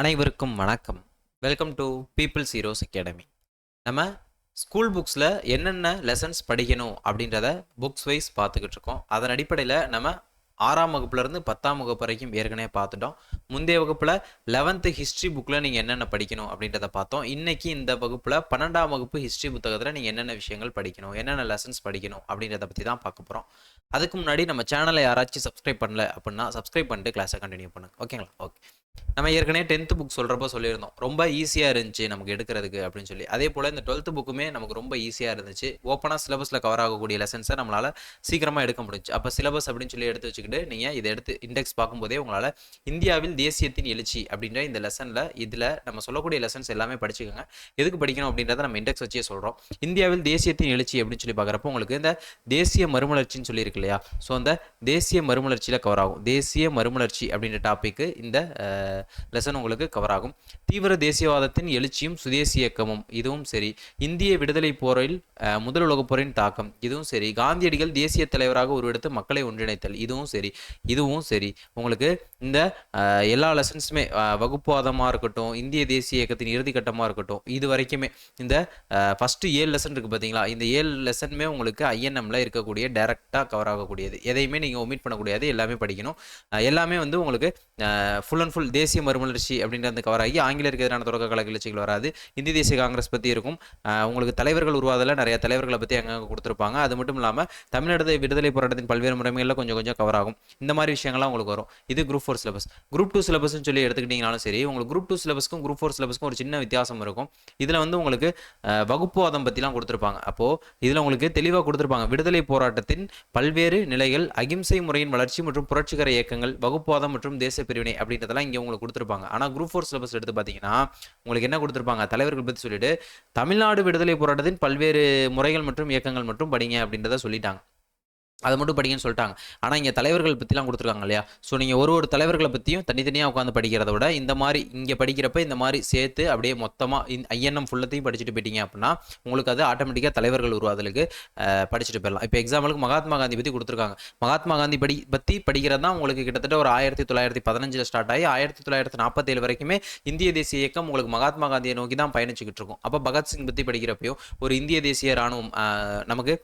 அனைவருக்கும் வணக்கம். Welcome to people's heroes academy நம்ம ஸ்கூல் புக்ஸில் என்னென்ன லெசன்ஸ் படிக்கணும் அப்படின்றத புக்ஸ் வைஸ் பார்த்துக்கிட்டு இருக்கோம். அதன் அடிப்படையில் நம்ம ஆறாம் வகுப்புலேருந்து பத்தாம் வகுப்பு வரைக்கும் ஏற்கனவே பார்த்துட்டோம். முந்தைய வகுப்பில் லெவன்த்து ஹிஸ்ட்ரி புக்கில் நீங்கள் என்னென்ன படிக்கணும் அப்படின்றத பார்த்தோம். இன்றைக்கி இந்த வகுப்பில் பன்னெண்டாம் வகுப்பு ஹிஸ்ட்ரி புத்தகத்தில் நீங்கள் என்னென்ன விஷயங்கள் படிக்கணும் என்னென்ன லெசன்ஸ் படிக்கணும் அப்படின்றத பற்றி தான் பார்க்க போகிறோம் அதுக்கு முன்னாடி நம்ம சேனலை யாராச்சும் சப்ஸ்கிரைப் பண்ணல அப்படின்னா சப்ஸ்கிரைப் பண்ணிட்டு கிளாஸை கண்டினியூ பண்ணுங்க. ஓகேங்களா ஓகே நம்ம ஏற்கனவே டென்த்து புக் சொல்கிறப்போ சொல்லியிருந்தோம். ரொம்ப ஈஸியாக இருந்துச்சு நமக்கு எடுக்கிறதுக்கு அப்படின்னு சொல்லி. அதே போல் இந்த டுவெல்த்து புக்குமே நமக்கு ரொம்ப ஈஸியாக இருந்துச்சு. ஓப்பனாக சிலபஸில் கவர் ஆகக்கூடிய லெசன்ஸை நம்மளால் சீக்கிரமாக எடுக்க முடிஞ்சு அப்போ சிலபஸ் அப்படின்னு சொல்லி எடுத்து வச்சுக்கிட்டு நீங்கள் இதை எடுத்து இண்டெக்ஸ் பார்க்கும்போதே உங்களால் இந்தியாவில் தேசியத்தின் எழுச்சி அப்படின்ற இந்த லெசனில் இதில் நம்ம சொல்லக்கூடிய லெசன்ஸ் எல்லாமே படிச்சுக்கோங்க. எதுக்கு படிக்கணும் அப்படின்றத நம்ம இண்டெக்ஸ் வச்சே சொல்கிறோம் இந்தியாவில் தேசியத்தின் எழுச்சி அப்படின்னு சொல்லி பார்க்குறப்போ உங்களுக்கு இந்த தேசிய மறுமலர்ச்சின்னு சொல்லியிருக்கு இல்லையா? ஸோ அந்த தேசிய மறுமலர்ச்சியில் கவர் ஆகும். தேசிய மறுமலர்ச்சி அப்படின்ற டாப்பிக்கு இந்த லெசன் உங்களுக்கு கவர் ஆகும். தீவிர தேசியவாதத்தின் எழுச்சியும் சுதேசி இயக்கமும் இதுவும் சரி. இந்திய விடுதலை போரில் முதல் உலகப் போரின் தாக்கம் இதுவும் சரி. காந்தியடிகள் தேசிய தலைவராக உருவெடுத்து மக்களை ஒன்றிணைத்தல் இதுவும் சரி. இதுவும் சரி. உங்களுக்கு இந்த எல்லா லெசன்ஸுமே வகுப்புவாதமாக இருக்கட்டும் இந்திய தேசிய இயக்கத்தின் இறுதிக்கட்டமாக இருக்கட்டும் இது வரைக்குமே இந்த ஃபஸ்ட்டு ஏழு லெசன் இருக்குது பார்த்தீங்களா இந்த ஏழு லெசனுமே உங்களுக்கு ஐஎன்எம்ல இருக்கக்கூடிய டேரெக்டாக கவர் ஆகக்கூடியது. எதையுமே நீங்கள் ஒமிட் பண்ணக்கூடியது எல்லாமே படிக்கணும். எல்லாமே வந்து உங்களுக்கு ஃபுல் அண்ட் ஃபுல் தேசிய மறுமலர்ச்சி அப்படின்றது கவர் ஆகி ஆங்கிலருக்கு எதிரான தொடக்க கால கிளர்ச்சிகள் வராது. இந்திய தேசிய காங்கிரஸ் பற்றி இருக்கும். உங்களுக்கு தலைவர்கள் உருவாதில் நிறைய தலைவர்களை பற்றி அங்கங்கே கொடுத்துருப்பாங்க. அது மட்டும் இல்லாமல் தமிழ்நாடு விடுதலை போராட்டத்தின் பல்வேறு முறைகளில் கொஞ்சம் கொஞ்சம் கவர் ஆகும். இந்த மாதிரி விஷயங்கள்லாம் உங்களுக்கு வரும். இது group four syllabus group two சிலபஸ்னு சொல்லி எடுத்துக்கிட்டிங்கனாலும் சரி உங்களுக்கு குரூப் டூ சிலபஸ்க்கும் குரூப் ஃபோர் சிலபஸ்க்கும் ஒரு சின்ன வித்தியாசம் இருக்கும். இதில் வந்து உங்களுக்கு வகுப்புவாதம் பற்றிலாம் கொடுத்துருப்பாங்க. அப்போது இதில் உங்களுக்கு தெளிவாக கொடுத்துருப்பாங்க. விடுதலை போராட்டத்தின் பல்வேறு நிலைகள் அகிம்சை முறையின் வளர்ச்சி மற்றும் புரட்சிகர இயக்கங்கள் வகுப்புவாதம் மற்றும் தேச பிரிவினை அப்படின்றதெல்லாம் இங்கே உங்களுக்கு கொடுத்துருப்பாங்க. ஆனால் குரூப் ஃபோர் சிலபஸ் எடுத்து பார்த்தீங்கன்னா உங்களுக்கு என்ன கொடுத்துருப்பாங்க? தலைவர்கள் பற்றி சொல்லிட்டு தமிழ்நாடு விடுதலை போராட்டத்தின் பல்வேறு முறைகள் மற்றும் இயக்கங்கள் மட்டும் படிங்க அப்படின்றத சொல்லிட்டாங்க. அதை மட்டும் படிங்கன்னு சொல்லிட்டாங்க. ஆனால் இங்கே தலைவர்கள் பற்றிலாம் கொடுத்துருக்காங்க இல்லையா? ஸோ நீங்கள் ஒரு ஒரு தலைவர்களை பற்றியும் தனித்தனியாக உட்காந்து படிக்கிறத விட இந்த மாதிரி இங்கே படிக்கிறப்ப இந்த மாதிரி சேர்த்து அப்படியே மொத்தமாக இந்த ஐஎன்எம் ஃபுல்லத்தையும் படிச்சுட்டு போயிட்டீங்க அப்படின்னா உங்களுக்கு அது ஆட்டோமேட்டிக்காக தலைவர்கள் உருவாதலுக்கு படிச்சுட்டு போயிடலாம். இப்போ எக்ஸாம்பிளுக்கு மகாத்மா காந்தி பற்றி கொடுத்துருக்காங்க. மகாத்மா காந்தி படி பற்றி படிக்கிறது தான் உங்களுக்கு கிட்டத்தட்ட ஒரு ஆயிரத்தி தொள்ளாயிரத்தி பதினஞ்சில் ஸ்டார்ட் ஆகி ஆயிரத்தி தொள்ளாயிரத்தி நாற்பத்தேழு வரைக்குமே இந்திய தேசிய இயக்கம் உங்களுக்கு மகாத்மா காந்தியை நோக்கி தான் பயணிச்சுக்கிட்டு இருக்கும். அப்போ பகத்சிங் பற்றி படிக்கிறப்பையும் ஒரு இந்திய தேசிய ராணுவம் நமக்கு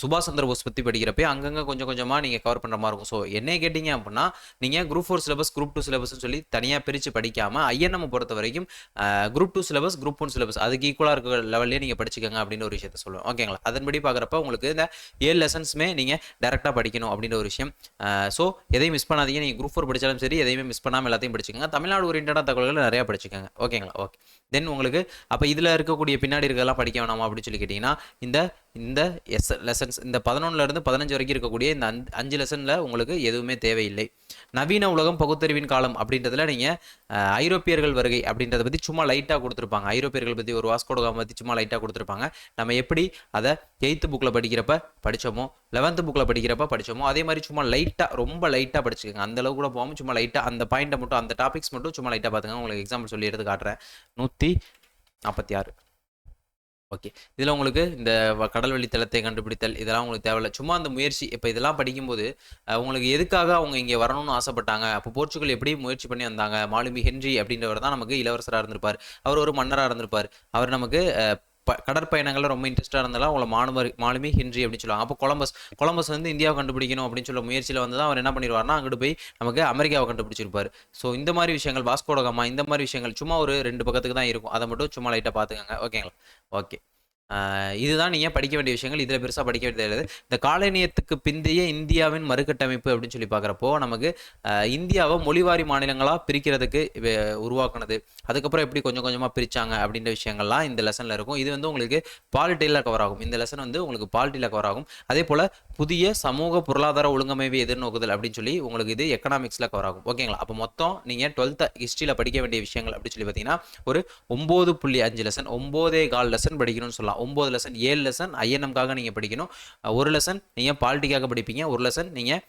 சுபாஷ் சந்திர போஸ் பற்றி படிக்கிறப்ப அங்கங்கே கொஞ்சம் கொஞ்சமாக நீங்கள் கவர் பண்ணுற மாதிரி இருக்கும். ஸோ என்ன கேட்டிங்க அப்படின்னா நீங்கள் group four syllabus group two சிலபஸ்னு சொல்லி தனியாக பிரித்து படிக்காமல் ஐஎன்எம் பொறுத்த வரைக்கும் group two syllabus group one syllabus அதுக்கு ஈக்குவலாக இருக்க லெவல்லே நீங்கள் படிச்சுக்கோங்க அப்படின்னு ஒரு விஷயத்த சொல்லுவேன். ஓகேங்களா அதன்படி பார்க்குறப்ப உங்களுக்கு இந்த ஏழு லெசன்ஸுமே நீங்கள் டேரெக்டாக படிக்கணும் அப்படின்ற ஒரு விஷயம். ஸோ எதையும் மிஸ் பண்ணாதீங்க. நீங்கள் குரூப் ஃபோர் படித்தாலும் சரி எதையுமே மிஸ் பண்ணாமல் எல்லாத்தையும் படிச்சுக்கோங்க. தமிழ்நாடு ஓரியன்டான தகவல்கள் நிறையா படிச்சுக்கோங்க. ஓகேங்களா ஓகே தென் உங்களுக்கு அப்போ இதில் இருக்கக்கூடிய பின்னாடி இருக்கலாம் படிக்க வேணாமா அப்படின்னு சொல்லி கேட்டிங்கன்னா இந்த இந்த எஸ் லெசன்ஸ் இந்த பதினொன்னுலேருந்து பதினஞ்சு வரைக்கும் இருக்கக்கூடிய இந்த அஞ்சு அஞ்சு லெசனில் உங்களுக்கு எதுவுமே தேவையில்லை. நவீன உலகம் பகுத்தறிவின் காலம் அப்படின்றதுல நீங்கள் ஐரோப்பியர்கள் வருகை அப்படின்றத பற்றி சும்மா லைட்டாக கொடுத்துருப்பாங்க. ஐரோப்பியர்கள் பற்றி ஒரு வாஸ்கோடகாம் பற்றி சும்மா லைட்டாக கொடுத்துருப்பாங்க. நம்ம எப்படி அதை எயித்து புக்கில் படிக்கிறப்ப படித்தோமோ லெவன்த்து புக்கில் படிக்கிறப்ப படித்தோமோ அதே மாதிரி சும்மா லைட்டாக ரொம்ப லைட்டாக படிச்சுக்கோங்க. அந்தளவு கூட போகாமல் சும்மா லைட்டாக அந்த பாயிண்ட்டை மட்டும் அந்த டாபிக்ஸ் மட்டும் சும்மா லைட்டாக பார்த்துங்க உங்களுக்கு எக்ஸாம்பிள் சொல்லி எடுத்து காட்டுறேன். நூற்றி நாற்பத்தி ஆறு. ஓகே இதில் உங்களுக்கு இந்த வ- கடல் வழித்தளத்தை கண்டுபிடித்தல் இதெல்லாம் உங்களுக்கு தேவையில்லை. சும்மா அந்த முயற்சி இப்போ இதெல்லாம் படிக்கும்போது உங்களுக்கு எதுக்காக அவங்க இங்கே வரணும்னு ஆசைப்பட்டாங்க? அப்போ போர்ச்சுகல் எப்படி முயற்சி பண்ணி வந்தாங்க? மாலுமி ஹென்றி அப்படின்றவர் தான் நமக்கு இளவரசராக இருந்திருப்பார். அவர் ஒரு மன்னராக இருந்திருப்பார். அவர் நமக்கு ப ரொம்ப இன்ட்ரெஸ்ட்டாக இருந்தாலும் அவங்கள மாணவர் மாலுமி ஹென்றி அப்படின்னு சொல்லுவாங்க. அப்போ கொலம்பஸ் கொலம்பஸ் வந்து இந்தியாவை கண்டுபிடிக்கணும் அப்படின்னு சொல்ல முயற்சியில் வந்து தான் அவர் என்ன பண்ணிடுவார்னா அங்கிட்டு போய் நமக்கு அமெரிக்காவை கண்டுபிடிச்சிருப்பார். ஸோ இந்த மாதிரி விஷயங்கள் வாஸ்கோடகமா இந்த மாதிரி விஷயங்கள் சும்மா ஒரு ரெண்டு பக்கத்துக்கு தான் இருக்கும். அதை மட்டும் சும்மா லைட்டாக பார்த்துக்கோங்க. ஓகேங்களா? ஓகே. இதுதான் நீங்கள் படிக்க வேண்டிய விஷயங்கள். இதில் பெருசாக படிக்க வேண்டியது இந்த காலனியத்துக்கு பிந்தைய இந்தியாவின் மறுகட்டமைப்பு அப்படின்னு சொல்லி பார்க்குறப்போ நமக்கு இந்தியாவை மொழிவாரி மாநிலங்களாக பிரிக்கிறதுக்கு உருவாக்குனது. அதுக்கப்புறம் எப்படி கொஞ்சம் கொஞ்சமாக பிரித்தாங்க அப்படின்ற விஷயங்கள்லாம் இந்த லெசனில் இருக்கும். இது வந்து உங்களுக்கு பாலிட்டியில் கவர் ஆகும். இந்த லெசன் வந்து உங்களுக்கு பாலிட்டியில் கவர் ஆகும். அதே போல் புதிய சமூக பொருளாதார ஒழுங்கமைவை எதிர்நோக்குதல் அப்படின்னு சொல்லி உங்களுக்கு இது எக்கனாமிக்ஸில் கவர் ஆகும். ஓகேங்களா அப்போ மொத்தம் நீங்கள் டுவெல்த் ஹிஸ்ட்ரியில் படிக்க வேண்டிய விஷயங்கள் அப்படின்னு சொல்லி பார்த்தீங்கன்னா ஒரு ஒம்பது புள்ளி அஞ்சு லெசன் ஒம்போதே கால் லெசன் படிக்கணும்னு சொல்லலாம். ஒம்பது லெசன் ஏழு லெசன் ஐஎன்எம்காக நீங்கள் படிக்கணும். ஒரு லெசன் நீங்கள் பாலிட்டிக்காக படிப்பீங்க. ஒரு லெசன் நீங்கள்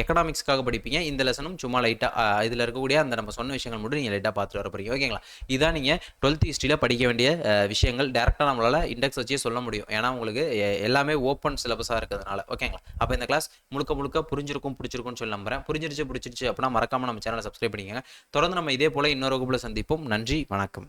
எக்கனாமிக்ஸ்க்காக படிப்பீங்க. இந்த லெசனும் சும்மா லைட்டாக இதில் இருக்கக்கூடிய அந்த நம்ம சொன்ன விஷயங்கள் மட்டும் நீங்கள் லைட்டாக பார்த்துட்டு வர போகிறீங்க ஓகேங்களா? இதான் நீங்கள் டுவெல்த் ஹிஸ்ட்ரியில் படிக்க வேண்டிய விஷயங்கள். டேரெக்டாக நம்மளால் இண்டெக்ஸ் வச்சே சொல்ல முடியும். ஏன்னா உங்களுக்கு எல்லாமே ஓப்பன் சிலபஸாக இருக்கிறதுனால. ஓகேங்களா? அப்போ இந்த கிளாஸ் முழுக்க முழுக்க புரிஞ்சிருக்கும் பிடிச்சிருக்கும்னு சொல்லி நம்புறேன். புரிஞ்சிருச்சு பிடிச்சிருச்சு அப்படின்னா மறக்காமல் நம்ம சேனலை சப்ஸ்கிரைப் பண்ணிக்கோங்க. தொடர்ந்து நம்ம இதே போல் இன்னொரு வகுப்புல சந்திப்போம். நன்றி வணக்கம்.